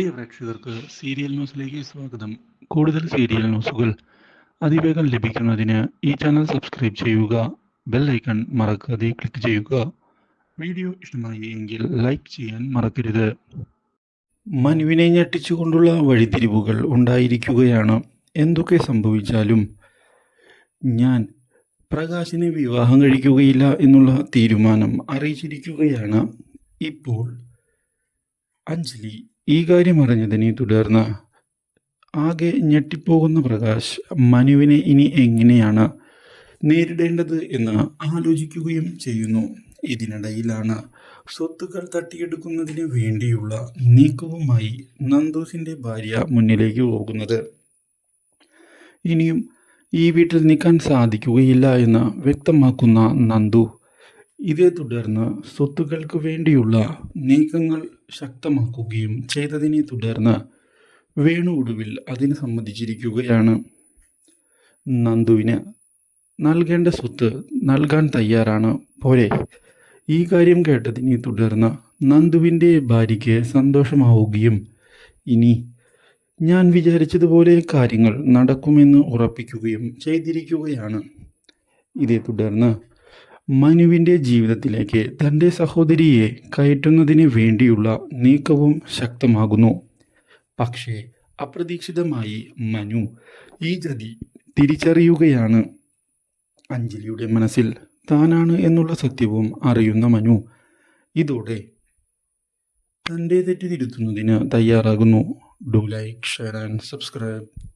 പ്രിയ പ്രേക്ഷകർക്ക് സീരിയൽ ന്യൂസിലേക്ക് സ്വാഗതം. കൂടുതൽ സീരിയൽ ന്യൂസുകൾ അതിവേഗം ലഭിക്കുന്നതിന് ഈ ചാനൽ സബ്സ്ക്രൈബ് ചെയ്യുക ബെൽ ഐക്കൺ മറക്കാതെ ക്ലിക്ക് ചെയ്യുക. വീഡിയോ ഇഷ്ടമായി എങ്കിൽ ലൈക്ക് ചെയ്യാൻ മറക്കരുത്. മനുവിനെ ഞെട്ടിച്ചുകൊണ്ടുള്ള വഴിത്തിരിവുകൾ ഉണ്ടായിരിക്കുകയാണ്. എന്തൊക്കെ സംഭവിച്ചാലും ഞാൻ പ്രകാശിനെ വിവാഹം കഴിക്കുകയില്ല എന്നുള്ള തീരുമാനം അറിയിച്ചിരിക്കുകയാണ്. ഇപ്പോൾ അഞ്ജലി ഈ കാര്യം അറിഞ്ഞതിനെ തുടർന്ന് ആകെ ഞെട്ടിപ്പോകുന്ന പ്രകാശ് മനുവിനെ ഇനി എങ്ങനെയാണ് നേരിടേണ്ടത് എന്ന് ആലോചിക്കുകയും ചെയ്യുന്നു. ഇതിനിടയിലാണ് സ്വത്തുക്കൾ തട്ടിയെടുക്കുന്നതിന് വേണ്ടിയുള്ള നീക്കവുമായി നന്ദൂസിന്റെ ഭാര്യ മുന്നിലേക്ക് പോകുന്നത്. ഇനിയും ഈ വീട്ടിൽ നിൽക്കാൻ സാധിക്കുകയില്ല എന്ന് വ്യക്തമാക്കുന്ന നന്ദു ഇതേ തുടർന്ന് സ്വത്തുക്കൾക്ക് വേണ്ടിയുള്ള നീക്കങ്ങൾ ശക്തമാക്കുകയും ചെയ്തതിനെ തുടർന്ന് വേണു ഒടുവിൽ അതിന് സമ്മതിച്ചിരിക്കുകയാണ്. നന്ദുവിന് നൽകേണ്ട സ്വത്ത് നൽകാൻ തയ്യാറാണ്. പോലെ ഈ കാര്യം കേട്ടതിനെ തുടർന്ന് നന്ദുവിന്റെ ഭാര്യയ്ക്ക് സന്തോഷമാവുകയും ഇനി ഞാൻ വിചാരിച്ചതുപോലെ കാര്യങ്ങൾ നടക്കുമെന്ന് ഉറപ്പിക്കുകയും ചെയ്തിരിക്കുകയാണ്. ഇതേ തുടർന്ന് മനുവിന്റെ ജീവിതത്തിലേക്ക് തന്റെ സഹോദരിയെ കയറ്റുന്നതിന് വേണ്ടിയുള്ള നീക്കവും ശക്തമാകുന്നു. പക്ഷേ അപ്രതീക്ഷിതമായി മനു ഈ ജതി തിരിച്ചറിയുകയാണ്. അഞ്ജലിയുടെ മനസ്സിൽ താനാണ് എന്നുള്ള സത്യവും അറിയുന്ന മനു ഇതോടെ തന്റെ തെറ്റ് തിരുത്തുന്നതിന് തയ്യാറാകുന്നു. Do like share and subscribe